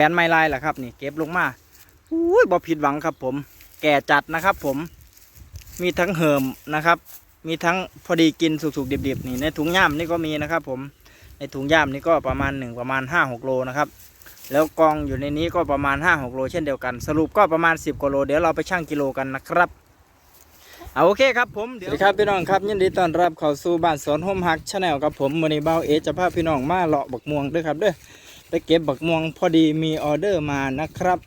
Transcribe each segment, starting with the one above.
แอนไม้ลายแหละครับนี่เก็บลงมาอุ้ยบ่ผิดหวังครับผม แก่จัดนะครับผม มีทั้งเหิมนะครับ มีทั้งพอดีกินสุกๆดิบๆนี่ในถุงย่ามนี่ก็มีนะครับ ผม ในถุงย่ามนี่ก็ประมาณหนึ่งประมาณห้าหกโลนะครับ แล้วกองอยู่ในนี้ก็ประมาณห้าหกโลเช่นเดียวกัน สรุปก็ประมาณสิบกว่าโลเดี๋ยวเราไปชั่งกิโลกันนะครับเอาโอเคครับผมเดี๋ยวสวัสดีครับพี่น้องครับยินดีต้อนรับเข้าสู่บ้านสวนโฮมฮักชาแนลครับผมวันนี้เบ้าเอจะพาพี่น้องมาเลาะบักม่วงด้วยครับเด้อ ไปเก็บบักม่วงพอดีมีออเดอร์มานะครับ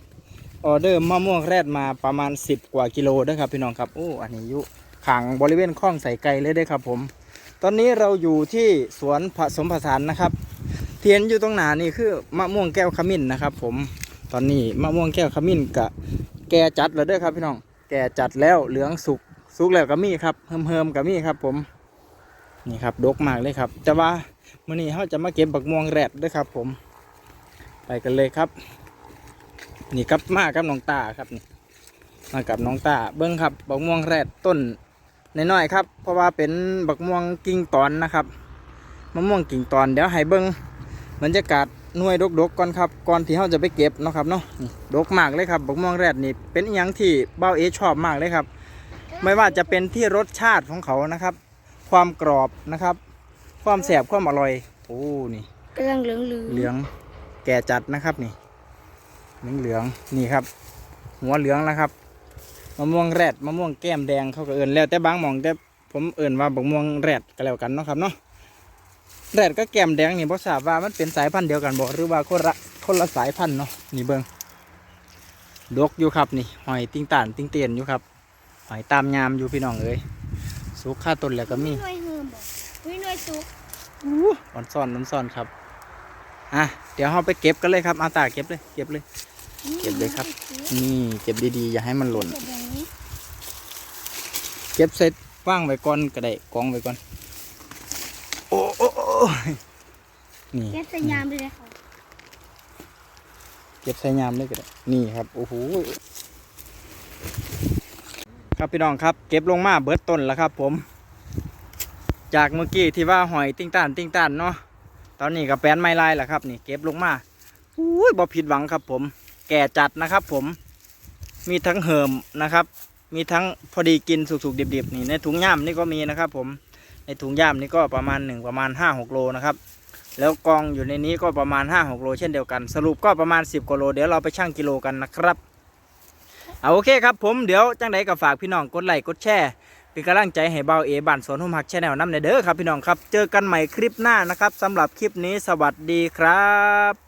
ออเดอร์มะม่วงแรดมาประมาณ 10 กว่ากิโลเด้วยครับพี่น้องครับโอ้อันนี้ยู่ขังบริเวณคลองใส่ไก่เลยด้อครับผม ตอนนี้เราอยู่ที่สวนผสมผสานนะครับ เทียนอยู่ตรงหนานี่คือมะม่วงแก้วขมิ้นนะครับผมตอนนี้มะม่วงแก้วขมิ้นกะแก่จัดแล้วเด้อครับพี่น้อง แก่จัดแล้วเหลืองสุกสุกแล้วก็มีครับเฮิมเฮิมๆก็มีครับผมนี่ครับดกมากเลยครับ แต่ว่ามื่อนี้เราจะมาเก็บบักม่วงแรดด้วยครับผม ไปกันเลยครับ นี่ครับมากับน้องตาครับนี่มากับน้องตาเบิ้งครับบักม่วงแรดต้นน้อยๆครับ เพราะว่าเป็นบักม่วงกิ่งตอนนะครับมะม่วงกิ่งตอนเดี๋ยวให้เบิ้งบรรยากาศหน่วยดกๆก่อนครับก่อนที่เราจะไปเก็บเนาะครับเนาะนี่ดกมากเลยครับบักม่วงแรดนี่เป็นอหยังที่เบ้าเอชอบมากเลยครับ ไม่ว่าจะเป็นที่รสชาติของเขานะครับ ความกรอบนะครับ ความแสบความอร่อยโอ้นี่กำลังเหลืองเหลืองเหลือง แก่จัดนะครับนี่เหลืองเหลืองๆนี่ครับ หัวเหลืองแล้วครับมะม่วงแรดมะม่วงแก้มแดงเขาก็เอินแล้วแต่บางหมองแต่ผมเอินว่าบักม่วงแรดก็แล้วกันเนาะครับเนาะแรดก็แก้มแดงนี่เพราะทราบว่ามันเป็นสายพันธุ์เดียวกันบ่หรือว่าคนละคนละสายพันธุ์เนาะนี่เบิงดกอยู่ครับนี่หอยติ้งต่านติ้งเตียนอยู่ครับหอยตามยามอยู่พี่น้องเอ้ยสุกค่าต้นแล้วก็มีหน่วยเฮิมบอกมีหน่วยสุกอ่อนซ่อนน้ำซ่อนครับ อะเดี๋ยวเราไปเก็บกันเลยครับเอาตาเก็บเลย เก็บเลย เก็บเลยครับ นี่เก็บดีๆ อย่าให้มันหล่น เก็บเสร็จว่างไว้ก่อนก็ได้กองไว้ก่อน โอ้โอ้โอ้นี่เก็บสยามเลยค่ะเก็บใส่ยามเลยก็ได้ นี่ครับ โอ้โหครับพี่น้องครับ เก็บลงมาเบิดต้นแล้วครับ ผม จากเมื่อกี้ที่ว่าหอยติ้งต้านติ้งต้านเนาะ อนนี้ก็แป้นไม้ลายแหล้วครับ นี่เก็บลงมาอุ้ยบ่ผิดหวังครับผม แก่จัดนะครับผม มีทั้งเหิมนะครับ มีทั้งพอดีกินสุกๆดิบๆนี่ในถุงย่ามนี่ก็มีนะครับ ผม ในถุงย่ามนี่ก็ประมาณหนึ่งประมาณห้าหกโลนะครับ แล้วกองอยู่ในนี้ก็ประมาณห้าหกโลเช่นเดียวกัน สรุปก็ประมาณสิบกว่าโลเดี๋ยวเราไปชั่งกิโลกันนะครับเอาโอเคครับผมเดี๋ยวจังใดก็ฝากพี่น้องกดไลค์กดแชร์ เป็นกำลังใจให้เบาเอบ้านสวนหุ่มหักแชนแนลน้ำในเด้อครับพี่น้องครับ เจอกันใหม่คลิปหน้านะครับสำหรับคลิปนี้สวัสดีครับ